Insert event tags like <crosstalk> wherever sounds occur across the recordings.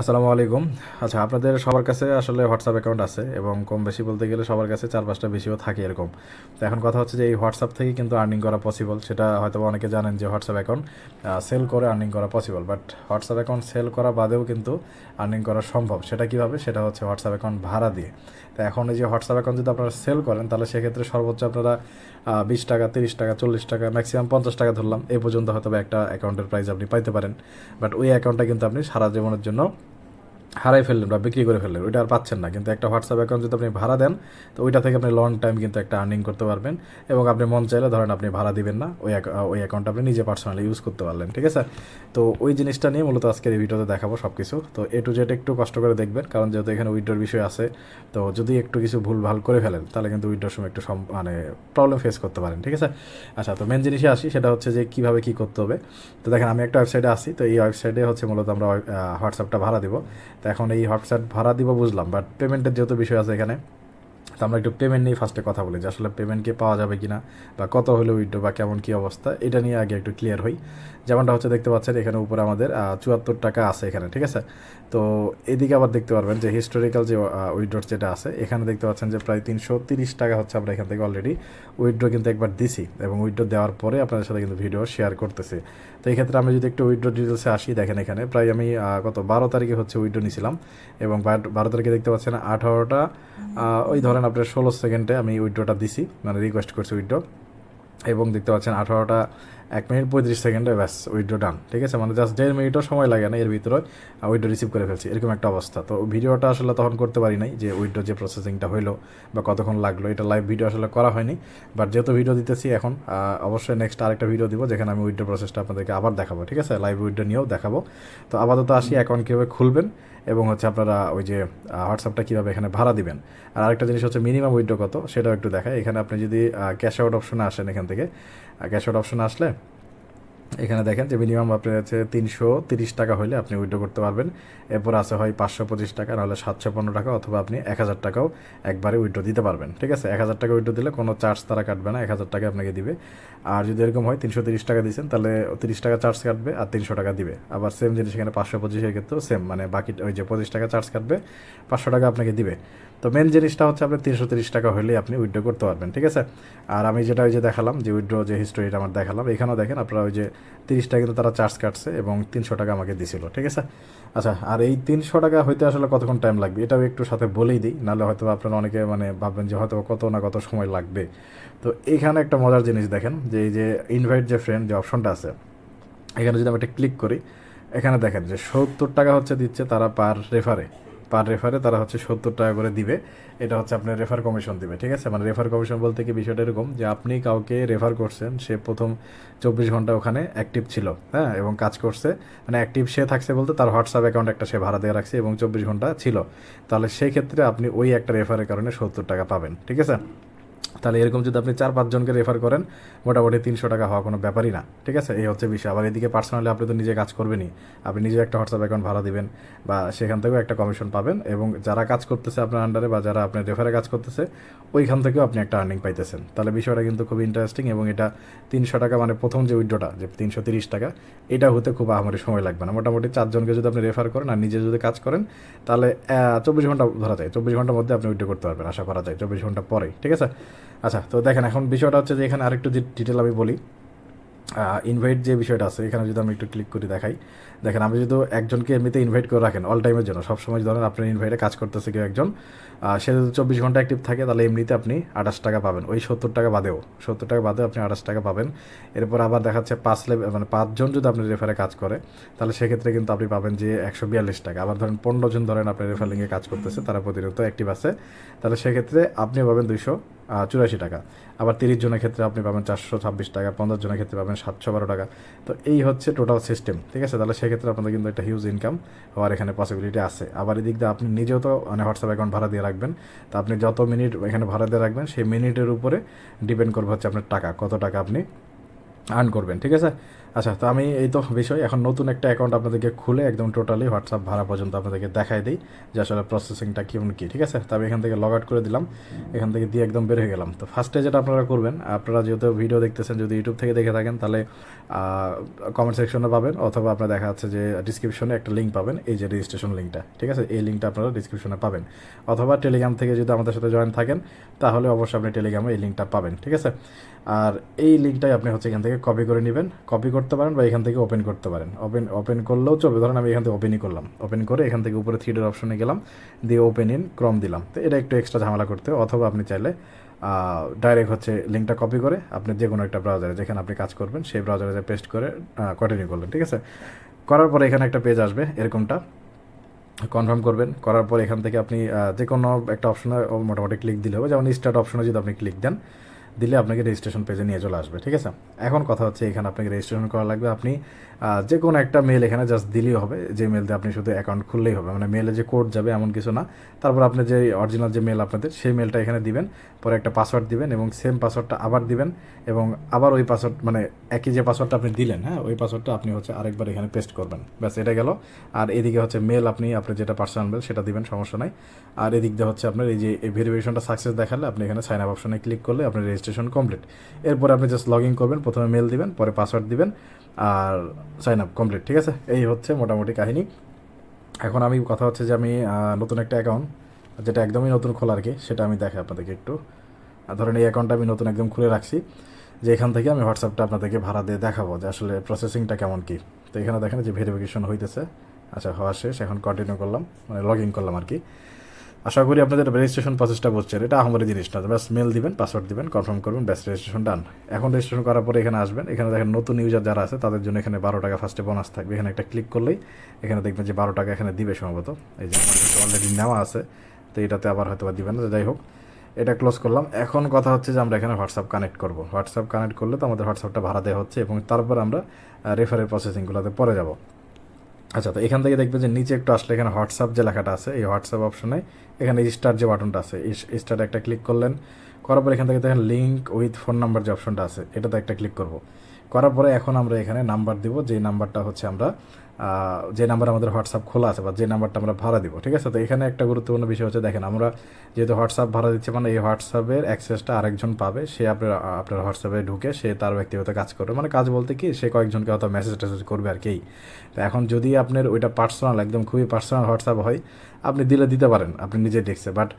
আসসালামু আলাইকুম। আচ্ছা আপনাদের সবার কাছে আসলে হোয়াটসঅ্যাপ অ্যাকাউন্ট আছে এবং কম বেশি বলতে গেলে সবার কাছে চার পাঁচটা বেশিও থাকে এরকম। তো এখন কথা হচ্ছে যে এই হোয়াটসঅ্যাপ থেকে কিন্তু আর্নিং করা পসিবল সেটা হয়তো অনেকে জানেন যে হোয়াটসঅ্যাপ অ্যাকাউন্ট সেল করে আর্নিং করা possible but WhatsApp account sell করা বাদেও কিন্তু আর্নিং করা সম্ভব। সেটা কীভাবে? সেটা হচ্ছে হোয়াটসঅ্যাপ অ্যাকাউন্ট ভাড়া দিয়ে। তো এখন এই যে হোয়াটসঅ্যাপ অ্যাকাউন্ট যদি আপনারা সেল করেন, তাহলে সেক্ষেত্রে সর্বোচ্চ আপনারা বিশ টাকা, তিরিশ টাকা, চল্লিশ টাকা ম্যাক্সিমাম পঞ্চাশ টাকা ধরলাম। এই পর্যন্ত হয়তো একটা অ্যাকাউন্টের প্রাইস আপনি পাইতে পারেন। বাট ওই অ্যাকাউন্টটা কিন্তু আপনি সারা জীবনের জন্য হারাই ফেললেন বা বিক্রি করে ফেললেন, ওইটা আর পাচ্ছেন না। কিন্তু একটা হোয়াটসঅ্যাপ অ্যাকাউন্ট যদি আপনি ভাড়া দেন, তো ওইটা থেকে আপনি লং টাইম কিন্তু একটা আর্নিং করতে পারবেন এবং আপনি মন চাইলে ধরেন আপনি ভাড়া দিবেন না, ওই ওই অ্যাকাউন্ট আপনি নিজে পার্সোনালি ইউজ করতে পারলেন, ঠিক আছে? তো ওই জিনিসটা নিয়ে মূলত আজকের এই ভিডিওতে দেখাবো সব কিছু তো এ টু জেড একটু কষ্ট করে দেখবেন, কারণ যেহেতু এখানে উইড্রোর বিষয় আছে, তো যদি একটু কিছু ভুল ভালো করে ফেলেন, তাহলে কিন্তু উইড্রোর সময় একটু মানে প্রবলেম ফেস করতে পারেন, ঠিক আছে? আচ্ছা তো মেন জিনিসে আসি, সেটা হচ্ছে যে কীভাবে কী করতে হবে। তো দেখেন, আমি একটা ওয়েবসাইটে আসি, তো এই ওয়েবসাইটে হচ্ছে মূলত আমরা হোয়াটসঅ্যাপটা ভাড়া দিব। তো এখন এই হোয়াটসঅ্যাপ ভাড়া দিব বুঝলাম বাট পেমেন্টের যেহেতু বিষয় আছে এখানে, তো আমরা একটু পেমেন্ট নিয়ে ফার্স্টে কথা বলি যে আসলে পেমেন্ট কি পাওয়া যাবে কিনা বা কত হলো উইড্রো বা কেমন কী অবস্থা, এটা নিয়ে আগে একটু ক্লিয়ার হই। যেমনটা হচ্ছে দেখতে পাচ্ছেন, এখানে উপরে আমাদের চুয়াত্তর টাকা আছে এখানে, ঠিক আছে? তো এদিকে আবার দেখতে পারবেন যে হিস্টোরিক্যাল যে উইড্রোর যেটা আছে, এখানে দেখতে পাচ্ছেন যে প্রায় তিনশো তিরিশ টাকা হচ্ছে আমরা এখান থেকে অলরেডি উইড্রো কিন্তু একবার দিছি এবং উইড্রো দেওয়ার পরে আপনাদের সাথে কিন্তু ভিডিও শেয়ার করতেছি। তো এই ক্ষেত্রে আমি যদি একটু উইড্রো ডিটেলসে আসি, দেখেন এখানে, প্রায় আমি কত, বারো তারিখে হচ্ছে উইড্রো নিয়েছিলাম এবং বারো তারিখে দেখতে পাচ্ছেন আঠারোটা ওই ধরেন আপনার ষোলো সেকেন্ডে আমি উইড্রোটা দিছি মানে রিকোয়েস্ট করছি উইড্রো এবং দেখতে পাচ্ছেন আঠারোটা এক মিনিট পঁয়ত্রিশ সেকেন্ডে ব্যাস উইড্রো ডান ঠিক আছে? মানে জাস্ট দেড় মিনিটও সময় লাগে না এর ভিতরে উইড্রো রিসিভ করে ফেলছি, এরকম একটা অবস্থা। তো ভিডিওটা আসলে তখন করতে পারি নাই, যে উইড্রো যে প্রসেসিংটা হইল বা কতক্ষণ লাগল, এটা লাইভ ভিডিও আসলে করা হয়নি। বাট যেহেতু ভিডিও দিতেছি এখন অবশ্যই নেক্সট আরেকটা ভিডিও দিব, যেখানে আমি উইড্রো প্রসেসটা আপনাদেরকে আবার দেখাবো, ঠিক আছে? লাইভ উইড্রো নিয়েও দেখাবো। তো আপাতত আসি অ্যাকাউন্ট কীভাবে খুলবেন এবং হচ্ছে আপনারা ওই যে হোয়াটসঅ্যাপটা কীভাবে এখানে ভাড়া দিবেন। আর আরেকটা জিনিস হচ্ছে মিনিমাম উইড্রো কত, সেটাও একটু দেখায় এখানে আপনি যদি ক্যাশ আউট অপশনে আসেন এখান থেকে ক্যাশ আউট অপশনে আসলে এখানে দেখেন যে মিনিমাম আপনার হচ্ছে তিনশো তিরিশ টাকা হলে আপনি উইড্রো করতে পারবেন। এরপর আছে হয় পাঁচশো পঁচিশ টাকা, নাহলে সাতশো পনেরো টাকা অথবা আপনি এক হাজার টাকাও একবারে উইড্রো দিতে পারবেন, ঠিক আছে? এক হাজার টাকা উইড্রো দিলে কোনো চার্জ তারা কাটবে না, এক হাজার টাকা আপনাকে দিবে। আর যদি এরকম হয় তিনশো তিরিশ টাকা দিচ্ছেন তাহলে তিরিশ টাকা চার্জ কাটবে আর তিনশো টাকা দিবে। আবার সেম জিনিস এখানে পাঁচশো পঁচিশের ক্ষেত্রেও সেম মানে বাকি ওই যে পঁচিশ টাকা চার্জ কাটবে, পাঁচশো টাকা আপনাকে দিবে। তো মেন জিনিসটা হচ্ছে আপনি তিনশো তিরিশ টাকা হলেই আপনি উইড্রো করতে পারবেন, ঠিক আছে? আর আমি যেটা ওই যে দেখালাম, যে উইড্রো যে হিস্টোরিটা আমার দেখালাম, এখানেও দেখেন আপনারা ওই যে তিরিশ টাকা কিন্তু তারা চার্জ কাটছে এবং তিনশো টাকা আমাকে দিছিল, ঠিক আছে? আচ্ছা আর এই তিনশো টাকা হইতে আসলে কতক্ষণ টাইম লাগবে? এটাও একটু সাথে বলেই দিই, নাহলে হয়তো আপনারা অনেকে মানে ভাববেন যে হয়তো কত না কত সময় লাগবে। তো এখানে একটা মজার জিনিস দেখেন, যে এই যে ইনভাইট যে ফ্রেন্ড যে অপশনটা আছে, এখানে যদি আমি একটা ক্লিক করি, এখানে দেখেন যে সত্তর টাকা হচ্ছে দিচ্ছে তারা পার রেফারে পার রেফারে তারা হচ্ছে সত্তর টাকা করে দিবে। এটা হচ্ছে আপনার রেফার কমিশন দিবে, ঠিক আছে? মানে রেফার কমিশন বলতে কি বিষয়টা এরকম যে আপনি কাউকে রেফার করছেন, সে প্রথম চব্বিশ ঘণ্টা ওখানে অ্যাক্টিভ ছিল হ্যাঁ? এবং কাজ করছে মানে অ্যাক্টিভ সে থাকছে বলতে তার হোয়াটসঅ্যাপ অ্যাকাউন্ট একটা সে ভাড়া দিয়ে রাখছে এবং চব্বিশ ঘণ্টা ছিল। তাহলে সেই ক্ষেত্রে আপনি ওই একটা রেফারের কারণে সত্তর টাকা পাবেন, ঠিক আছে? তাহলে এরকম যদি আপনি চার, পাঁচজনকে রেফার করেন, মোটামুটি তিনশো টাকা হওয়া কোনো ব্যাপারই না, ঠিক আছে? এই হচ্ছে বিষয়। আবার এদিকে পার্সোনালি আপনি তো নিজে কাজ করবেনই। আপনি নিজে একটা হোয়াটসঅ্যাপ অ্যাকাউন্ট ভাড়া দিবেন বা সেখান থেকেও একটা কমিশন পাবেন এবং যারা কাজ করতেছে আপনার আন্ডারে বা যারা আপনার রেফারে কাজ করতেছে, ওইখান থেকেও আপনি একটা আর্নিং পাইতেছেন। তাহলে বিষয়টা কিন্তু খুব ইন্টারেস্টিং এবং এটা তিনশো টাকা মানে প্রথম যে উইড্রোটা যে তিনশো তিরিশ টাকা, এটা হতে খুব আহামরি সময় লাগবে না। মোটামুটি চারজনকে যদি আপনি রেফার করেন আর নিজে যদি কাজ করেন, তাহলে চব্বিশ ঘণ্টা ধরা যায়। চব্বিশ ঘণ্টার মধ্যে আপনি উইড্রো করতে পারবেন, আশা করা যায়, চব্বিশ ঘণ্টা পরেই, ঠিক আছে? আচ্ছা তো দেখেন, এখন বিষয়টা হচ্ছে যে এখানে আরেকটু ডিটেল আমি বলি ইনভাইট যে বিষয়টা আছে, এখানে যদি আমি একটু ক্লিক করে দেখাই দেখেন, আপনি যদি একজনকে এমনিতে ইনভাইট করে রাখেন অল টাইমের জন্য, সবসময় ধরেন আপনার ইনভাইটে কাজ করতেছে কেউ একজন সে যদি চব্বিশ ঘণ্টা অ্যাক্টিভ থাকে, তাহলে এমনিতে আপনি আঠাশ টাকা পাবেন। ওই সত্তর টাকা বাদেও, সত্তর টাকা বাদেও আপনি আঠাশ টাকা পাবেন। এরপর আবার দেখাচ্ছে পাঁচ লেভেল মানে পাঁচজন যদি আপনি রেফারে কাজ করে, তাহলে সেক্ষেত্রে কিন্তু আপনি পাবেন যে একশো বিয়াল্লিশ টাকা। আবার ধরেন পনেরো জন ধরেন আপনার রেফারিংয়ে কাজ করতেছে, তারা প্রতিনিয়ত অ্যাক্টিভ আছে, তাহলে সেক্ষেত্রে আপনি পাবেন দুইশো চুরাশি টাকা। আবার তিরিশ জনের ক্ষেত্রে আপনি পাবেন চারশো ছাব্বিশ টাকা, পঞ্চাশ জনের ক্ষেত্রে পাবেন সাতশো বারো টাকা। তো এই হচ্ছে টোটাল সিস্টেম ঠিক আছে? তাহলে সেক্ষেত্রে আপনাদের কিন্তু একটা হিউজ ইনকাম হওয়ার এখানে পসিবিলিটি আছে। আবার এদিক দিয়ে আপনি নিজেও তো মানে হোয়াটসঅ্যাপ অ্যাকাউন্ট ভাড়া দিয়ে রাখবেন। তো আপনি যত মিনিট এখানে ভাড়া দিয়ে রাখবেন, সেই মিনিটের উপরে ডিপেন্ড করবে হচ্ছে আপনার টাকা, কত টাকা আপনি আর্ন করবেন, ঠিক আছে? আচ্ছা তো আমি এই তো বিষয়, এখন নতুন একটা অ্যাকাউন্ট আপনাদেরকে খুলে একদম টোটালি হোয়াটসঅ্যাপ ভাড়া পর্যন্ত আপনাদেরকে দেখাই দিই যে আসলে প্রসেসিংটা কেমন কী, ঠিক আছে? তো আমি এখান থেকে লগ আউট করে দিলাম, এখান থেকে দিয়ে একদম বের হয়ে গেলাম। তো ফার্স্টে যেটা আপনারা করবেন, আপনারা যেহেতু ভিডিও দেখতেছেন, যদি ইউটিউব থেকে দেখে থাকেন, তাহলে কমেন্ট সেকশনে পাবেন, অথবা আপনার দেখা যাচ্ছে যে ডিসক্রিপশনে একটা লিঙ্ক পাবেন, এই যে রেজিস্ট্রেশন লিঙ্কটা ঠিক আছে? এই লিঙ্কটা আপনারা ডিসক্রিপশনে পাবেন। অথবা টেলিগ্রাম থেকে যদি আমাদের সাথে জয়েন থাকেন, তাহলে অবশ্যই আপনি টেলিগ্রামে এই লিঙ্কটা পাবেন, ঠিক আছে? আর এই লিঙ্কটাই আপনি হচ্ছে এখান থেকে কপি করে নেবেন। কপি করতে পারেন বা এখান থেকে ওপেন করতে পারেন। ওপেন ওপেন করলেও চলবে। ধরেন আমি এখান থেকে ওপেনই করলাম। ওপেন করে এখান থেকে উপরে থ্রি ডট অপশনে গেলাম, দিয়ে ওপেন ইন ক্রম দিলাম। তো এটা একটু এক্সট্রা ঝামেলা করতে। অথবা আপনি চাইলে ডাইরেক্ট হচ্ছে লিঙ্কটা কপি করে আপনি যে কোনো একটা ব্রাউজারে যেখানে আপনি কাজ করবেন, সেই ব্রাউজারে যে পেস্ট করে কন্টিনিউ করলেন, ঠিক আছে? করার পরে এখানে একটা পেজ আসবে, এরকমটা। কনফার্ম করবেন। করার পর এখান থেকে আপনি যে কোনো একটা অপশনে মোটামুটি ক্লিক দিলে হবে। যেমন স্টার্ট অপশনে যদি আপনি ক্লিক দেন দিলে আপনাকে রেজিস্ট্রেশন পেজে নিয়ে চলে আসবে, ঠিক আছে? এখন কথা হচ্ছে এখানে আপনাকে রেজিস্ট্রেশন করা লাগবে। আপনি যে কোনো একটা মেল এখানে জাস্ট দিলেই হবে, যে মেল দিয়ে আপনি শুধু অ্যাকাউন্ট খুললেই হবে। মানে মেলে যে কোড যাবে এমন কিছু না। তারপর আপনি যে অরিজিনাল যে মেল আপনাদের, সেই মেলটা এখানে দিবেন, পরে একটা পাসওয়ার্ড দিবেন এবং সেম পাসওয়ার্ডটা আবার দিবেন এবং আবার ওই পাসওয়ার্ড মানে একই যে পাসওয়ার্ডটা আপনি দিলেন হ্যাঁ ওই পাসওয়ার্ডটা আপনি হচ্ছে আরেকবার এখানে পেস্ট করবেন। ব্যাস, এটা গেল। আর এদিকে হচ্ছে মেল আপনি আপনার যেটা পার্সোনাল মেল সেটা দিবেন, সমস্যা নাই। আর এদিক দিয়ে হচ্ছে আপনার এই যে ভেরিফিকেশনটা সাকসেস দেখালে আপনি এখানে সাইন আপ অপশনে ক্লিক করলে আপনার রেজিস্ট্রেশন কমপ্লিট এরপরে আপনি জাস্ট লগ ইন করবেন, প্রথমে মেল দিবেন, পরে পাসওয়ার্ড দিবেন আর সাইন আপ কমপ্লিট ঠিক আছে? এই হচ্ছে মোটামুটি কাহিনী। এখন আমি কথা হচ্ছে যে আমি নতুন একটা অ্যাকাউন্ট যেটা একদমই নতুন খোলা আর কি, সেটা আমি দেখাই আপনাদেরকে একটু। ধরেন এই অ্যাকাউন্টটা আমি নতুন একদম খুলে রাখছি, যে এখান থেকে আমি হোয়াটসঅ্যাপটা আপনাদেরকে ভাড়া দিয়ে দেখাবো যে আসলে প্রসেসিংটা কেমন কি। তো এখানে দেখেন যে ভেরিফিকেশন হইতেছে। আচ্ছা হওয়া শেষ, এখন কন্টিনিউ করলাম মানে লগ ইন করলাম আর কি। আশা করি আপনাদের রেজিস্ট্রেশন প্রসেসটা বুঝছেন। এটা আমাদের জিনিস না ব্যাস মেল দিবেন পাসওয়ার্ড দিবেন কনফার্ম করবেন ব্যাস রেজিস্ট্রেশন ডান এখন রেজিস্ট্রেশন করার পরে এখানে আসবেন, এখানে দেখেন নতুন ইউজার যারা আছে, তাদের জন্য এখানে বারো টাকা ফার্স্টে বোনাস থাকবে। এখানে একটা ক্লিক করলেই এখানে দেখবেন যে বারো টাকা এখানে দিবে সম্ভবত। এই যে অলরেডি নেওয়া আছে, তো এটাতে আবার হয়তো বা দিবেন না, যাই হোক। এটা ক্লোজ করলাম। এখন কথা হচ্ছে যে আমরা এখানে হোয়াটসঅ্যাপ কানেক্ট করব। হোয়াটসঅ্যাপ কানেক্ট করলে তো আমাদের হোয়াটসঅ্যাপটা ভাড়া দেওয়া হচ্ছে এবং তারপর আমরা রেফারের প্রসেসিংগুলোতে পরে যাব। আচ্ছা তো এখান থেকে দেখবে যে নিচে একটু আসলে এখানে হোয়াটসঅ্যাপ যে লেখাটা আছে, এই হোয়াটসঅ্যাপ অপশনে এখানে স্টার যে বাটনটা আছে স্টার একটা ক্লিক করলেন। করার পরে এখান থেকে দেখেন লিঙ্ক উইথ ফোন নাম্বার যে অপশনটা আছে, এটাতে একটা ক্লিক করব। করার পরে এখন আমরা এখানে নাম্বার দিব যে নাম্বারটা হচ্ছে আমরা যে নাম্বার আমাদের হোয়াটসঅ্যাপ খোলা আছে বা যে নাম্বারটা আমরা ভাড়া দিব, ঠিক আছে? তো এখানে একটা গুরুত্বপূর্ণ বিষয় হচ্ছে, দেখেন, আমরা যেহেতু হোয়াটসঅ্যাপ ভাড়া দিচ্ছি মানে এই হোয়াটসঅ্যাপের অ্যাক্সেসটা আরেকজন পাবে, সে আপনার আপনার হোয়াটসঅ্যাপে ঢুকে সে তার ব্যক্তিগত কাজ করবে। মানে কাজ বলতে কি, সে কয়েকজনকে হয়তো মেসেজ টেসেজ করবে আর কি তো এখন যদি আপনার ওইটা পার্সোনাল একদম খুবই পার্সোনাল হোয়াটসঅ্যাপ হয়, আপনি দিলে দিতে পারেন, আপনি নিজে দেখছে। বাট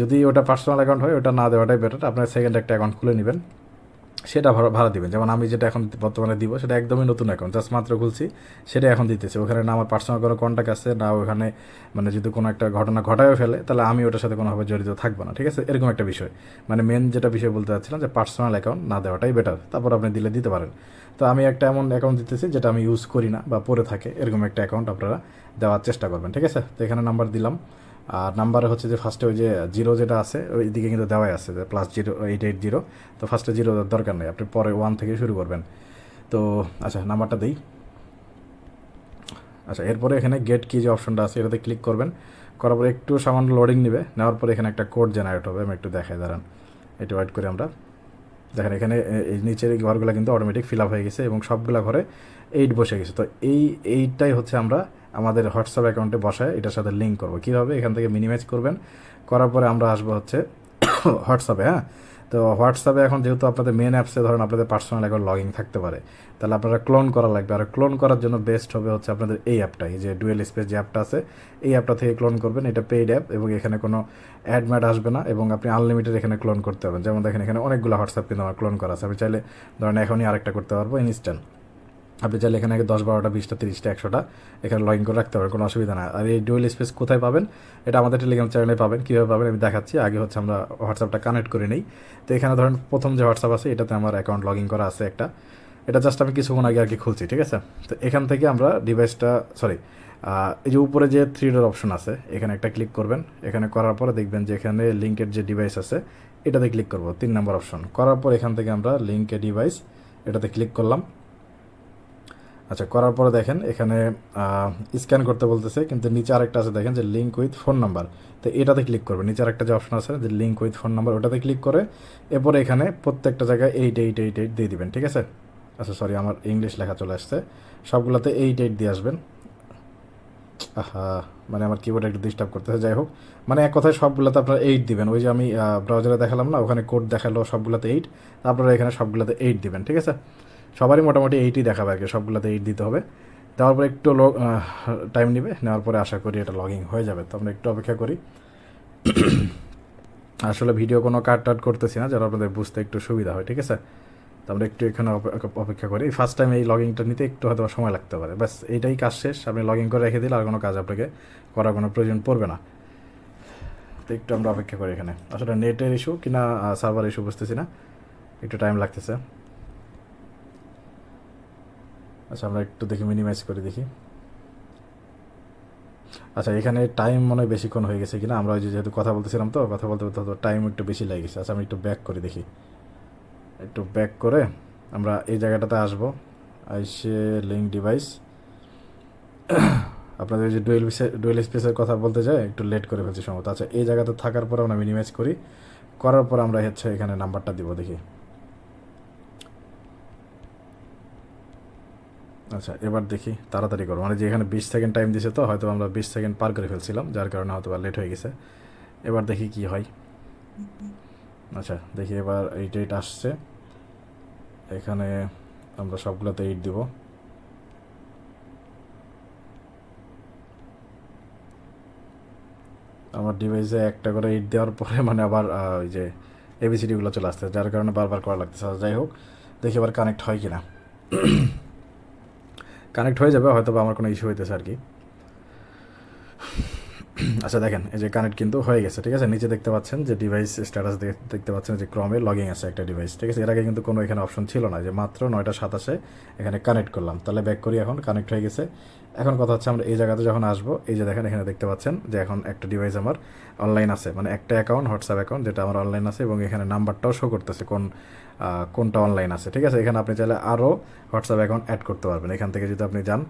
যদি ওটা পার্সোনাল অ্যাকাউন্ট হয়, ওটা না দেওয়াটাই বেটার আপনার সেকেন্ড একটা অ্যাকাউন্ট খুলে নেবেন। সেটা ভাড়া দিবেন। যেমন আমি যেটা এখন বর্তমানে দিব, সেটা একদমই নতুন অ্যাকাউন্ট জাস্ট মাত্র খুলছি, সেটা এখন দিতেছি। ওখানে না আমার পার্সোনাল কোনো কন্ট্যাক্ট আছে, না ওখানে মানে যদি কোনো একটা ঘটনা ঘটায়ও ফেলে, তাহলে আমি ওটার সাথে কোনোভাবে জড়িত থাকব না, ঠিক আছে? এরকম একটা বিষয়। মানে মেন যেটা বিষয় বলতে চাচ্ছিলাম যে পার্সোনাল অ্যাকাউন্ট না দেওয়াটাই বেটার তারপর আপনি দিলে দিতে পারেন। তো আমি একটা এমন অ্যাকাউন্ট দিতেছি, যেটা আমি ইউজ করি না বা পরে থাকে, এরকম একটা অ্যাকাউন্ট আপনারা দেওয়ার চেষ্টা করবেন, ঠিক আছে? তো এখানে নাম্বার দিলাম। আর নাম্বারে হচ্ছে যে ফার্স্টে ওই যে জিরো যেটা আছে, ওই দিকে কিন্তু দেওয়াই আছে, যে plus zero eight eight zero তো ফার্স্টে জিরো দরকার নেই, আপনি পরে ওয়ান থেকে শুরু করবেন। তো আচ্ছা নাম্বারটা দিই। আচ্ছা এরপরে এখানে গেট কি যে অপশনটা আছে, এটাতে ক্লিক করবেন। করার পরে একটু সামান্য লোডিং নেবে, নেওয়ার পরে এখানে একটা কোড জেনারেট হবে, আমি একটু দেখাই, দাঁড়ান। এটা ওয়েট করি আমরা। দেখেন, এখানে এই নিচের ঘরগুলো কিন্তু অটোমেটিক ফিল আপ হয়ে গেছে এবং সবগুলো ঘরে এইট বসে গেছে। তো এই এইটটাই হচ্ছে আমরা আমাদের হোয়াটসঅ্যাপ অ্যাকাউন্টে বসায় এটার সাথে লিঙ্ক করব। কীভাবে? এখান থেকে মিনিমাইজ করবেন। করার পরে আমরা আসব হচ্ছে <coughs> হোয়াটসঅ্যাপে হ্যাঁ? তো হোয়াটসঅ্যাপে এখন যেহেতু আপনাদের মেন অ্যাপসে ধরেন আপনাদের পার্সোনাল এখন লগ থাকতে পারে, তাহলে আপনারা ক্লোন করা লাগবে। আর ক্লোন করার জন্য বেস্ট হবে হচ্ছে আপনাদের এই অ্যাপটাই যে ডুয়েল স্পেস যে অ্যাপটা আছে, এই অ্যাপটা থেকে ক্লোন করবেন। এটা পেইড অ্যাপ এবং এখানে কোনো অ্যাড ম্যাড আসবে না এবং আপনি আনলিমিটেড এখানে ক্লোন করতে পারবেন। যেমন দেখেন এখানে অনেকগুলো হোয়াটসঅ্যাপ কিন্তু আমার ক্লোন করা আছে। আমি চাইলে ধরেন এখনই আরেকটা করতে পারব ইনস্ট্যান্ট আপনি চাইলে এখানে আগে দশ বারোটা, বিশটা, তিরিশটা, একশোটা এখানে লগ ইন করে রাখতে পারেন, কোনো অসুবিধা না আর এই ডুয়েল স্পেস কোথায় পাবেন? এটা আমাদের টেলিগ্রাম চ্যানেলে পাবেন। কীভাবে পাবেন আমি দেখাচ্ছি। আগে হচ্ছে আমরা হোয়াটসঅ্যাপটা কানেক্ট করে নিই। তো এখানে ধরেন প্রথম যে হোয়াটসঅ্যাপ আছে, এটাতে আমার অ্যাকাউন্ট লগ ইন করা আছে একটা। এটা জাস্ট আমি কিছুক্ষণ আগে আর কি খুলছি, ঠিক আছে? তো এখান থেকে আমরা ডিভাইসটা সরি এই যে উপরে যে থ্রি ডোর অপশন আছে, এখানে একটা ক্লিক করবেন। এখানে করার পরে দেখবেন যে এখানে লিঙ্কের যে ডিভাইস আছে, এটাতে ক্লিক করব, তিন নম্বর অপশন করার পর এখান থেকে আমরা লিঙ্কে ডিভাইস এটাতে ক্লিক করলাম। আচ্ছা করার পরে দেখেন, এখানে স্ক্যান করতে বলতেছে, কিন্তু নিচে আরেকটা আছে, দেখেন যে লিঙ্ক উইথ ফোন নাম্বার তো এটাতে ক্লিক করবে। নিচে আরেকটা যে অপশন আছে, যে লিঙ্ক উইথ ফোন নাম্বার ওটাতে ক্লিক করে, এরপরে এখানে প্রত্যেকটা জায়গায় এইট এইট এইট এইট দিয়ে দিবেন, ঠিক আছে? আচ্ছা সরি আমার ইংলিশ লেখা চলে আসছে। সবগুলোতে এইট এইট দিয়ে আসবেন। আহা মানে আমার কিবোর্ড একটু ডিস্টার্ব করতেছে, যাই হোক। মানে এক কথায় সবগুলোতে আপনারা এইট দিবেন। ওই যে আমি ব্রাউজারে দেখালাম না, ওখানে কোড দেখাল সবগুলোতে এইট আপনারা এখানে সবগুলোতে এইট দিবেন, ঠিক আছে? সবারই মোটামুটি এইটই দেখাবে আর কি, সবগুলোতে এইট দিতে হবে। দেওয়ার পরে একটু টাইম নেবে, নেওয়ার পরে আশা করি এটা লগিং হয়ে যাবে। তো আমরা একটু অপেক্ষা করি। আসলে ভিডিও কোনো কাট টাট করতেছি না, যেন আপনাদের বুঝতে একটু সুবিধা হয়, ঠিক আছে? তো আমরা একটু এখানে অপে- অপেক্ষা করি। ফার্স্ট টাইম এই লগিংটা নিতে একটু হয়তো সময় লাগতে পারে। ব্যাস, এইটাই কাজ শেষ। আপনি লগ করে রেখে দিলে আর কোনো কাজ আপনাকে করার কোনো প্রয়োজন পড়বে না। তো একটু আমরা অপেক্ষা করি এখানে। আসলে নেটের ইস্যু কিনা সার্ভার ইস্যু বুঝতেছি না। একটু টাইম লাগতেছে। আচ্ছা আমরা একটু দেখি মিনিমাইজ করে দেখি। আচ্ছা এখানে টাইম মনে হয় বেশিক্ষণ হয়ে গেছে কিনা? আমরা ওই যেহেতু কথা বলতেছিলাম তো, কথা বলতে বলতে টাইম একটু বেশি লেগে গেছে। আচ্ছা আমি একটু ব্যাক করে দেখি। একটু ব্যাক করে আমরা এই জায়গাটাতে আসব। আইসে লিঙ্ক ডিভাইস <coughs> আপনাদের যে ডুয়েল ডুয়েল স্পেসের কথা বলতে যাই, একটু লেট করে ফেলছি সম্ভবত। আচ্ছা এই জায়গাতে থাকার পর আমরা মিনিমাইজ করি। করার পর আমরা হচ্ছে এখানে নাম্বারটা দিব, দেখি। আচ্ছা এবার দেখি, তাড়াতাড়ি করো। মানে যেখানে বিশ সেকেন্ড টাইম দিছে তো হয়তো আমরা বিশ সেকেন্ড পার করে ফেলছিলাম, যার কারণে হয়তো লেট হয়ে গেছে। এবার দেখি কি হয়। আচ্ছা দেখি এবার এই ডেট আসছে। এখানে আমরা সবগুলোতে এইট দিব। আমার ডিভাইসে একটা করে এইট দেওয়ার পরে মানে আবার ওই যে এবিসিডিগুলো চলে আসছে যার কারণে বারবার করা লাগতেছে। যাই হোক, দেখি এবার কানেক্ট হয় কি না কানেক্ট হয়ে যাবে হয়তো আমার কোনো ইস্যু হইতেছে আর কি। আচ্ছা দেখেন, এই যে কানেক্ট কিন্তু হয়ে গেছে, ঠিক আছে? নিচে দেখতে পাচ্ছেন যে ডিভাইস স্ট্যাটাস দেখতে পাচ্ছেন যে ক্রমে লগিং আছে একটা ডিভাইস ঠিক আছে? এর আগে কিন্তু কোনো এখানে অপশন ছিল না, যে মাত্র নয়টা সাতাশে এখানে কানেক্ট করলাম। তাহলে ব্যাক করি এখন কানেক্ট হয়ে গেছে। এখন কথা হচ্ছে আমরা এই জায়গাতে যখন আসব, এই যে দেখেন, এখানে দেখতে পাচ্ছেন যে এখন একটা ডিভাইস আমার অনলাইন আছে মানে একটা অ্যাকাউন্ট হোয়াটসঅ্যাপ অ্যাকাউন্ট যেটা আমার অনলাইন আছে এবং এখানে নাম্বারটাও শো করতেছে কোন কোনটা অনলাইন আছে, ঠিক আছে? এখানে আপনি চাইলে আরও হোয়াটসঅ্যাপ অ্যাকাউন্ট অ্যাড করতে পারবেন। এখান থেকে যদি আপনি যান,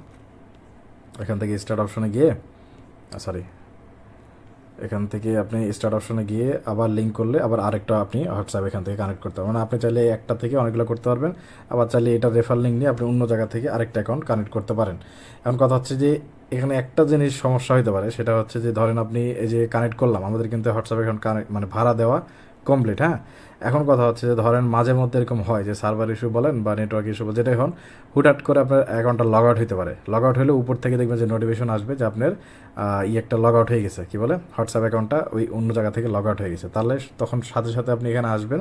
এখান থেকে স্টার্ট অপশনে গিয়ে সরি এখান থেকে আপনি স্টার্ট অপশনে গিয়ে আবার লিঙ্ক করলে আবার আরেকটা আপনি হোয়াটসঅ্যাপ এখান থেকে কানেক্ট করতে পারবেন। মানে আপনি চাইলে একটা থেকে অনেকগুলো করতে পারবেন, আবার চাইলে এটা রেফার লিঙ্ক নিয়ে আপনি অন্য জায়গা থেকে আরেকটা অ্যাকাউন্ট কানেক্ট করতে পারেন। এখন কথা হচ্ছে যে, এখানে একটা জিনিস সমস্যা হতে পারে, সেটা হচ্ছে যে, ধরেন আপনি এই যে কানেক্ট করলাম, আমাদের কিন্তু হোয়াটসঅ্যাপ এখন কানেক্ট মানে ভাড়া দেওয়া কমপ্লিট হ্যাঁ? এখন কথা হচ্ছে যে ধরেন মাঝে মধ্যে এরকম হয় যে সার্ভার ইস্যু বলেন বা নেটওয়ার্ক ইস্যু বলেন, যেটাই হন, হুটহাট করে আপনার অ্যাকাউন্টটা লগ আউট হতে পারে। লগ আউট হলে উপর থেকে দেখবেন যে নোটিফিকেশন আসবে যে আপনার ই একটা লগ আউট হয়ে গেছে। কি বলে? হোয়াটসঅ্যাপ অ্যাকাউন্টটা ওই অন্য জায়গা থেকে লগ আউট হয়ে গেছে। তাহলে তখন সাথে সাথে আপনি এখানে আসবেন,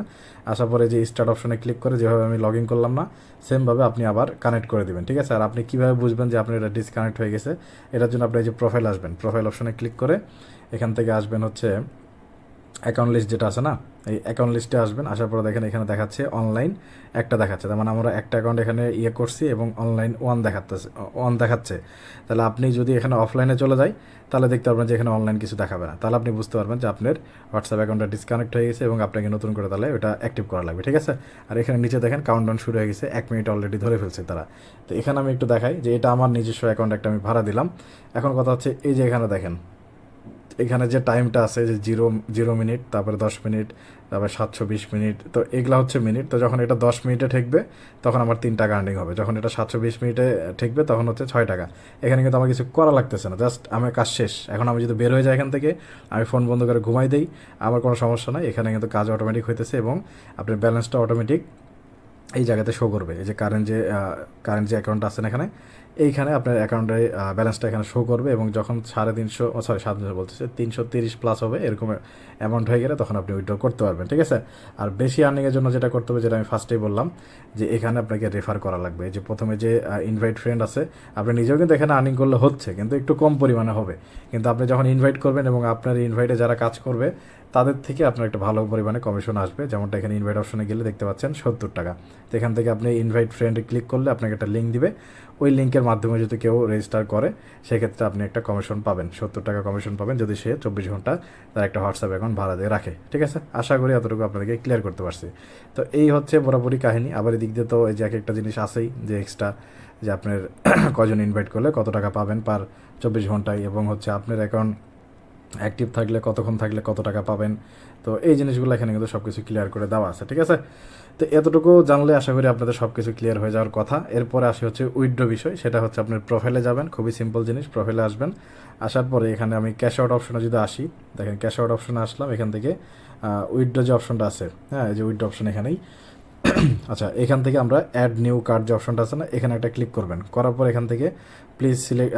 আসার পরে যে স্টার্ট অপশনে ক্লিক করে যেভাবে আমি লগ ইন করলাম না সেমভাবে আপনি আবার কানেক্ট করে দিবেন, ঠিক আছে? আর আপনি কীভাবে বুঝবেন যে আপনার এটা ডিসকানেক্ট হয়ে গেছে? এটার জন্য আপনি যে প্রোফাইল আসবেন প্রোফাইল অপশনে ক্লিক করে এখান থেকে আসবেন হচ্ছে অ্যাকাউন্ট লিস্ট যেটা আছে না, এই অ্যাকাউন্ট লিস্টে আসবেন, আসার পরে দেখেন এখানে দেখাচ্ছে অনলাইন একটা দেখাচ্ছে। তার মানে আমরা একটা অ্যাকাউন্ট এখানে ইয়ে করছি এবং অনলাইন ওয়ান দেখাচ্ছে ওয়ান দেখাচ্ছে। তাহলে আপনি যদি এখানে অফলাইনে চলে যাই, তাহলে দেখতে পারবেন যে এখানে অনলাইন কিছু দেখাবে না। তাহলে আপনি বুঝতে পারবেন যে আপনার হোয়াটসঅ্যাপ অ্যাকাউন্টটা ডিসকানেক্ট হয়ে গেছে এবং আপনাকে নতুন করে তাহলে ওটা অ্যাক্টিভ করা লাগবে, ঠিক আছে? আর এখানে নিচে দেখেন কাউন্টডাউন শুরু হয়ে গেছে, এক মিনিট অলরেডি ধরে ফেলছে তারা। তো এখানে আমি একটু দেখাই যে এটা আমার নিজস্ব অ্যাকাউন্ট একটা আমি ভাড়া দিলাম। এখন কথা হচ্ছে এই যে এখানে দেখেন এখানে যে টাইমটা আছে যে জিরো জিরো মিনিট তারপরে দশ মিনিট তারপরে সাতশো বিশ মিনিট তো এগুলা হচ্ছে মিনিট তো যখন এটা দশ মিনিটে ঠেকবে, তখন আমার তিন টাকা আর্নিং হবে। যখন এটা সাতশো বিশ মিনিটে ঠেকবে, তখন হচ্ছে ছয় টাকা। এখানে কিন্তু আমার কিছু করা লাগতেছে না জাস্ট আমার কাজ শেষ। এখন আমি যদি বের হয়ে যাই এখান থেকে, আমি ফোন বন্ধ করে ঘুমাই দিই, আমার কোনো সমস্যা নাই। এখানে কিন্তু কাজ অটোমেটিক হইতেছে এবং আপনার ব্যালেন্সটা অটোমেটিক এই জায়গাতে শো করবে। এই যে কারেন্ট যে কারেন্ট যে অ্যাকাউন্ট আছে না এখানে এইখানে আপনার অ্যাকাউন্টে ব্যালেন্সটা এখানে শো করবে এবং যখন সাড়ে তিনশো সরি তিনশো বলতেছে, তিনশো তিরিশ প্লাস হবে, এরকম অ্যামাউন্ট হয়ে গেলে তখন আপনি উইথড্র করতে পারবেন, ঠিক আছে? আর বেশি আর্নিংয়ের জন্য যেটা করতে হবে, যেটা আমি ফার্স্টেই বললাম, যে এখানে আপনাকে রেফার করা লাগবে। যে প্রথমে যে ইনভাইট ফ্রেন্ড আছে, আপনি নিজেও কিন্তু এখানে আর্নিং করলে হচ্ছে, কিন্তু একটু কম পরিমাণে হবে। কিন্তু আপনি যখন ইনভাইট করবেন এবং আপনার ইনভাইটে যারা কাজ করবে তাদের থেকে আপনার একটা ভালো পরিমাণে কমিশন আসবে। যেমনটা এখানে ইনভাইট অপশনে গেলে দেখতে পাচ্ছেন, সত্তর টাকা। তো এখান থেকে আপনি ইনভাইট ফ্রেন্ডে ক্লিক করলে আপনাকে একটা লিঙ্ক দিবে। ওই লিঙ্কের মাধ্যমে যদি কেউ রেজিস্টার করে, সেক্ষেত্রে আপনি একটা কমিশন পাবেন। সত্তর টাকা কমিশন পাবেন যদি সে চব্বিশ ঘণ্টা তার একটা হোয়াটসঅ্যাপ অ্যাকাউন্ট ভাড়া দিয়ে রাখে। ঠিক আছে? আশা করি এতটুকু আপনাদেরকে ক্লিয়ার করতে পারছি। তো এই হচ্ছে বরাবরই কাহিনী। আবার এদিক দিয়ে তো এই যে এক একটা জিনিস আছেই, যে এক্সট্রা যে আপনার <coughs> কজন ইনভাইট করলে কত টাকা পাবেন পার চব্বিশ ঘন্টায় এবং হচ্ছে আপনার অ্যাকাউন্ট অ্যাক্টিভ থাকলে, কতক্ষণ থাকলে কত টাকা পাবেন? তো এই জিনিসগুলো এখানে কিন্তু সব কিছু ক্লিয়ার করে দেওয়া আছে, ঠিক আছে? তো এতটুকু জানলে আশা করি আপনাদের সব কিছু ক্লিয়ার হয়ে যাওয়ার কথা। এরপরে আসে হচ্ছে উইথড্র বিষয়, সেটা হচ্ছে আপনার প্রোফাইলে যাবেন, খুবই সিম্পল জিনিস প্রোফাইলে আসবেন। আসার পরে এখানে আমি ক্যাশ আউট অপশনে যদি আসি, দেখেন ক্যাশ আউট অপশনে আসলাম, এখান থেকে উইথড্র যে অপশনটা আছে হ্যাঁ যে উইথড্র অপশন এখানেই। আচ্ছা এখান থেকে আমরা অ্যাড নিউ কার্ড যে অপশনটা আছে না, এখানে একটা ক্লিক করবেন। করার পর এখান থেকে প্লিজ সিলেক্ট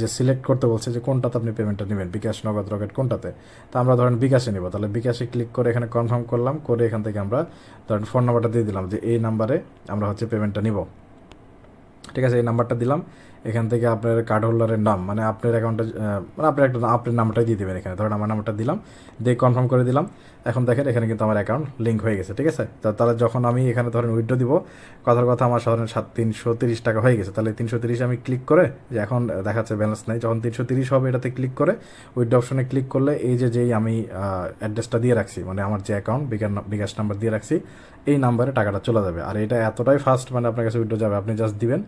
যে সিলেক্ট করতে বলছে যে কোনটাতে আপনি পেমেন্টটা নেবেন, বিকাশ নগদ রকেট কোনটাতে? তা আমরা ধরেন বিকাশে নেব। তাহলে বিকাশে ক্লিক করে এখানে কনফার্ম করলাম, করে এখান থেকে আমরা ধরেন ফোন নাম্বারটা দিয়ে দিলাম যে এই নাম্বারে আমরা হচ্ছে পেমেন্টটা নিব। ঠিক আছে, এই নাম্বারটা দিলাম। এখান থেকে আপনার কার্ড হোল্ডারের নাম মানে আপনার অ্যাকাউন্টে মানে আপনার একটা আপনার নামটাই দিয়ে দেবেন এখানে। ধরুন আমার নামটা দিলাম, দিয়ে কনফার্ম করে দিলাম। এখন দেখেন এখানে কিন্তু আমার অ্যাকাউন্ট লিঙ্ক হয়ে গেছে, ঠিক আছে? তা তাহলে যখন আমি এখানে ধরেন উইড্রো দিব, কথার কথা আমার সাধারণ সাত তিনশো তিরিশ টাকা হয়ে গেছে। তাহলে তিনশো তিরিশ আমি ক্লিক করে, যে এখন দেখাচ্ছে ব্যালেন্স নেই, যখন তিনশো তিরিশ হবে এটাতে ক্লিক করে উইড্রো অপশনে ক্লিক করলে এই যে যেই আমি অ্যাড্রেসটা দিয়ে রাখছি মানে আমার যে অ্যাকাউন্ট বিকাশ বিকাশ নাম্বার দিয়ে রাখছি, এই নাম্বারে টাকাটা চলে যাবে। আর এটা এতটাই ফাস্ট মানে আপনার কাছে উইড্রো যাবে, আপনি জাস্ট দিবেন।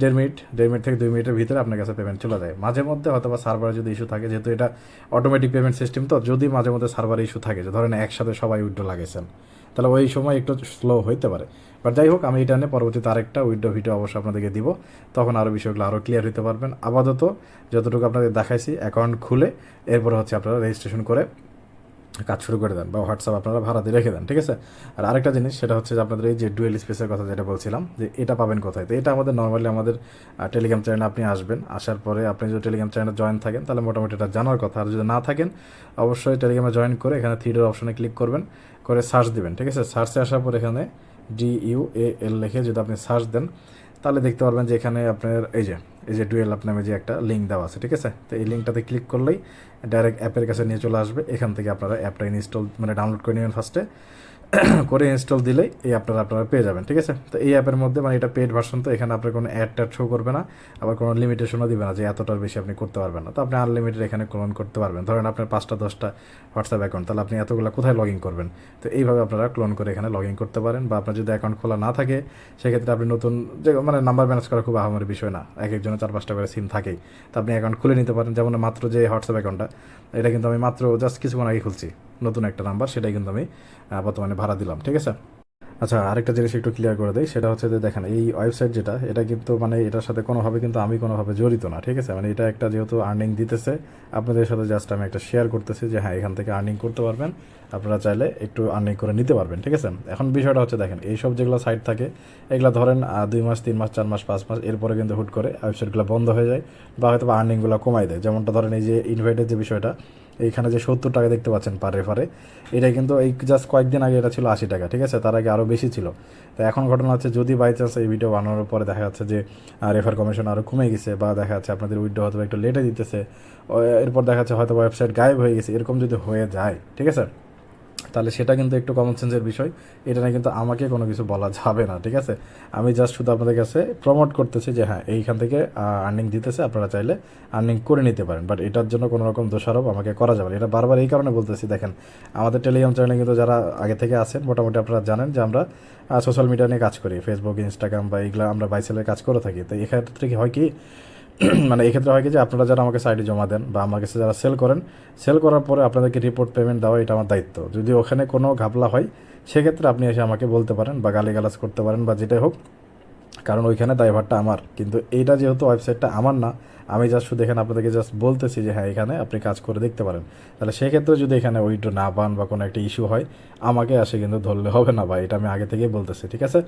দেড় মিনিট দেড় মিনিট থেকে দুই মিনিটের ভিতরে আপনার কাছে পেমেন্ট চলে যায়। মাঝে মধ্যে হয়তো বা সার্ভারে যদি ইস্যু থাকে, যেহেতু এটা অটোমেটিক পেমেন্ট সিস্টেম তো, যদি মাঝে মধ্যে সার্ভারে ইস্যু থাকে, যে ধরেন একসাথে সবাই উইড্রো লাগেছেন তাহলে ওই সময় একটু স্লো হইতে পারে। বাট যাই হোক, আমি এটা নিয়ে পরবর্তীতে আরেকটা উইড্রো ভিডিও অবশ্যই আপনাদেরকে দিব, তখন আরও বিষয়গুলো আরও ক্লিয়ার হতে পারবেন। আপাতত যতটুকু আপনাদের দেখাইছি অ্যাকাউন্ট খুলে, এরপরে হচ্ছে আপনারা রেজিস্ট্রেশন করে কাজ শুরু করে দেন বা হোয়াটসঅ্যাপ আপনারা ভাড়া দিয়ে রেখে দেন, ঠিক আছে? আর আরেকটা জিনিস, সেটা হচ্ছে যে আপনাদের এই যে ডুয়েল স্পেসের কথা যেটা বলছিলাম, যে এটা পাবেন কোথায়? তো এটা আমাদের নর্মালি আমাদের টেলিগ্রাম চ্যানেলে আপনি আসবেন, আসার পরে আপনি যদি টেলিগ্রাম চ্যানেলে জয়েন থাকেন, তাহলে মোটামুটি এটা জানার কথা। আর যদি না থাকেন, অবশ্যই টেলিগ্রামে জয়েন করে এখানে থ্রিডের অপশনে ক্লিক করবেন, করে সার্চ দিবেন, ঠিক আছে? সার্চে আসার পর এখানে ডি ইউ এ এল লিখে যদি আপনি সার্চ দেন, তাহলে দেখতে পারবেন যে এখানে আপনার এই যে এই যে ডুয়েল আপনার নামে যে একটা লিঙ্ক দেওয়া আছে, ঠিক আছে? তো এই লিঙ্কটাতে ক্লিক করলেই ডাইরেক্ট অ্যাপের কাছে নিয়ে চলে আসবে। এখান থেকে আপনারা অ্যাপটা ইনস্টল মানে ডাউনলোড করে নেবেন ফার্স্টে <coughs> করে ইনস্টল দিলেই এই আপনারা আপনারা পেয়ে যাবেন, ঠিক আছে? তো এই অ্যাপের মধ্যে মানে এটা পেড ভার্সন তো এখানে আপনার কোনো অ্যাড ট্যাড শো করবে না, আবার কোনো লিমিটেশনও দিবে না যে এতটার বেশি আপনি করতে পারবেন না। তো আপনি আনলিমিটেড এখানে ক্লোন করতে পারবেন। ধরেন আপনার পাঁচটা, দশটা হোয়াটসঅ্যাপ অ্যাকাউন্ট তাহলে আপনি এতগুলো কোথায় লগ ইন করবেন? তো এইভাবে আপনারা ক্লোন করে এখানে লগ ইন করতে পারেন, বা আপনার যদি অ্যাকাউন্ট খোলা না থাকে, সেক্ষেত্রে আপনি নতুন যে মানে নাম্বার ম্যানেজ করা খুব আহামরি বিষয় না। এক একজনের চার পাঁচটা করে সিম থাকেই। তো আপনি অ্যাকাউন্ট খুলে নিতে পারেন, যেমন মাত্র যে হোয়াটসঅ্যাপ অ্যাকাউন্টটা এটা কিন্তু আমি মাত্র জাস্ট কিছুক্ষণ আগে খুলছি। নতুন একটা নাম্বার, সেটাই কিন্তু আমি বর্তমানে ভাড়া দিলাম, ঠিক আছে? আচ্ছা আরেকটা জিনিস একটু ক্লিয়ার করে দেয় সেটা হচ্ছে যে দেখেন, এই ওয়েবসাইট যেটা, এটা কিন্তু মানে এটার সাথে কোনোভাবে কিন্তু আমি কোনোভাবে জড়িত না, ঠিক আছে? মানে এটা একটা যেহেতু আর্নিং দিতেছে, আপনাদের সাথে জাস্ট আমি একটা শেয়ার করতেছি যে হ্যাঁ এখান থেকে আর্নিং করতে পারবেন। আপনারা চাইলে একটু আর্নিং করে নিতে পারবেন, ঠিক আছে? এখন বিষয়টা হচ্ছে দেখেন, এইসব যেগুলো সাইট থাকে, এগুলো ধরেন দুই মাস, তিন মাস, চার মাস, পাঁচ মাস, এরপরে কিন্তু হুট করে ওয়েবসাইটগুলো বন্ধ হয়ে যায় বা হয়তো আর্নিংগুলো কমাই দেয়। যেমনটা ধরেন এই যে ইনভাইটের যে বিষয়টা, এইখানে যে সত্তর টাকা দেখতে পাচ্ছেন পার রেফারে এটা কিন্তু এই জাস্ট কয়েকদিন আগে এটা ছিল আশি টাকা, ঠিক আছে? তার আগে আরও বেশি ছিল। তো এখন ঘটনা হচ্ছে যদি বাই চান্স এই ভিডিও বানানোর পরে দেখা যাচ্ছে যে রেফার কমিশন আরও কমে গেছে বা দেখা যাচ্ছে আপনাদের উইড্রো হয়তো একটু লেটে দিতেছে এরপর দেখা যাচ্ছে হয়তো ওয়েবসাইট গায়েব হয়ে গেছে, এরকম যদি হয়ে যায়, ঠিক আছে? তাহলে সেটা কিন্তু একটু কমন সেন্সের বিষয়। এটা নিয়ে কিন্তু আমাকে কোনো কিছু বলা যাবে না, ঠিক আছে? আমি জাস্ট শুধু আপনাদের কাছে প্রমোট করতেছি যে হ্যাঁ এইখান থেকে আর্নিং দিতেছে, আপনারা চাইলে আর্নিং করে নিতে পারেন। বাট এটার জন্য কোনো রকম দোষারোপ আমাকে করা যাবে না। এটা বারবার এই কারণে বলতেছি, দেখেন, আমাদের টেলিগ্রাম চ্যানেলে কিন্তু যারা আগে থেকে আছেন, মোটামুটি আপনারা জানেন যে, আমরা সোশ্যাল মিডিয়া নিয়ে কাজ করি। ফেসবুক ইনস্টাগ্রাম বা এগুলো আমরা বাইসেলের কাজ করে থাকি। তো এক্ষেত্রে হয় কি <clears throat> মানে এক্ষেত্রে হয় কি যে আপনারা যারা আমাকে সাইডে জমা দেন বা আমার কাছে যারা সেল করেন সেল করার পরে আপনাদেরকে রিপোর্ট পেমেন্ট দেওয়া এটা আমার দায়িত্ব। যদি ওখানে কোনো ঘাবলা হয়, সেক্ষেত্রে আপনি এসে আমাকে বলতে পারেন বা গালিগালাজ করতে পারেন বা যেটাই হোক, কারণ ওইখানে ড্রাইভারটা আমার। কিন্তু এইটা যেহেতু ওয়েবসাইটটা আমার না আমি জাস্ট শুধু এখানে আপনাদেরকে জাস্ট বলতেছি যে হ্যাঁ এখানে আপনি কাজ করে দেখতে পারেন। তাহলে সেক্ষেত্রে যদি এখানে উইড্রো না পান বা কোনো একটা ইস্যু হয়, আমাকে আসে কিন্তু ধরলে হবে না বা এটা আমি আগে থেকেই বলতেছি, ঠিক আছে?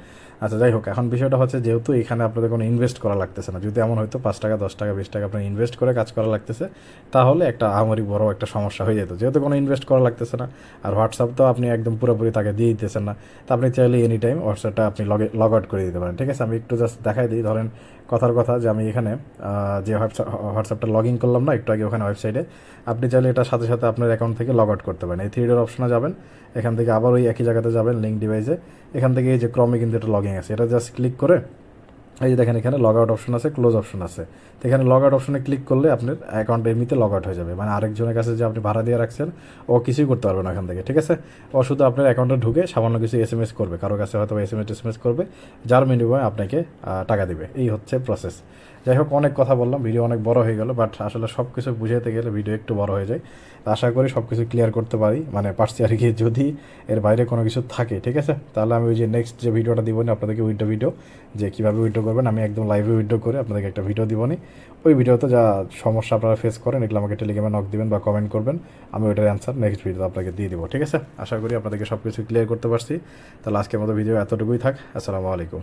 আচ্ছা যাই হোক, এখন বিষয়টা হচ্ছে যেহেতু এখানে আপনাদের কোনো ইনভেস্ট করা লাগতেছে না, যদি এমন হয়তো পাঁচ টাকা, দশ টাকা, বিশ টাকা আপনার ইনভেস্ট করে কাজ করা লাগতেছে, তাহলে একটা আমারই বড় একটা সমস্যা হয়ে যেত। যেহেতু কোনো ইনভেস্ট করা লাগতেছে না, আর হোয়াটসঅ্যাপ তো আপনি একদম পুরোপুরি তাকে দিয়ে দিতেছেন না, তা আপনি চাইলে এনি টাইম হোয়াটসঅ্যাপটা আপনি লগে লগ আউট করে দিতে পারেন, ঠিক আছে? আমি একটু জাস্ট দেখাই দিই, ধরেন কথার কথা যে আমি এখানে যে হোয়াটসঅ্যাপ হোয়াটসঅ্যাপটা লগ ইন করলাম না, একটু আগে ওখানে ওয়েবসাইটে আপনি চাইলে এটা সাথে সাথে আপনার অ্যাকাউন্ট থেকে লগ আউট করতে পারেন। এই থ্রি ডোর অপশনে যাবেন, এখান থেকে আবার ওই একই জায়গাতে যাবেন লিঙ্ক ডিভাইসে এখান থেকে এই যে ক্রমে কিন্তু এটা লগিং আছে। এটা জাস্ট ক্লিক করে এই যে দেখেন এখানে লগ আউট অপশন আছে ক্লোজ অপশন আছে। তো এখানে লগ আউট অপশনে ক্লিক করলে আপনার অ্যাকাউন্ট এমনিতে লগ আউট হয়ে যাবে। মানে আরেকজনের কাছে যে আপনি ভাড়া দিয়ে রাখছেন, ও কিছুই করতে পারবে না এখান থেকে, ঠিক আছে? ও শুধু আপনার অ্যাকাউন্টে ঢুকে সামান্য কিছু এস এম এস করবে, কারও কাছে হয়তো S M S S M S করবে, যার বিনিময়ে আপনাকে টাকা দিবে। এই হচ্ছে প্রসেস যাই হোক, অনেক কথা বললাম ভিডিও অনেক বড় হয়ে গেল বাট আসলে সব কিছু বুঝাতে গেলে ভিডিও একটু বড় হয়ে যায়। আশা করি সব কিছু ক্লিয়ার করতে পারি। মানে পারছি আর কি, যদি এর বাইরে কোনো কিছু থাকে, ঠিক আছে? তাহলে আমি ওই যে নেক্সট যে ভিডিওটা দিব না, আপনাদেরকে উইডো ভিডিও যে কীভাবে উইড্রো করবেন আমি একদম লাইভে উইড্রো করে আপনাদেরকে একটা ভিডিও দিব ওই ভিডিওতে যা সমস্যা আপনারা ফেস করেন, এগুলো আমাকে টেলিগ্রামে নক দিবেন বা কমেন্ট করবেন। আমি ওইটার অ্যান্সার নেক্সট ভিডিওতে আপনাকে দিয়ে দেবো, ঠিক আছে? আশা করি আপনাদেরকে সব কিছু ক্লিয়ার করতে পারছি। তাহলে আজকের মতো ভিডিও এতটুকুই থাক। আসসালামু আলাইকুম।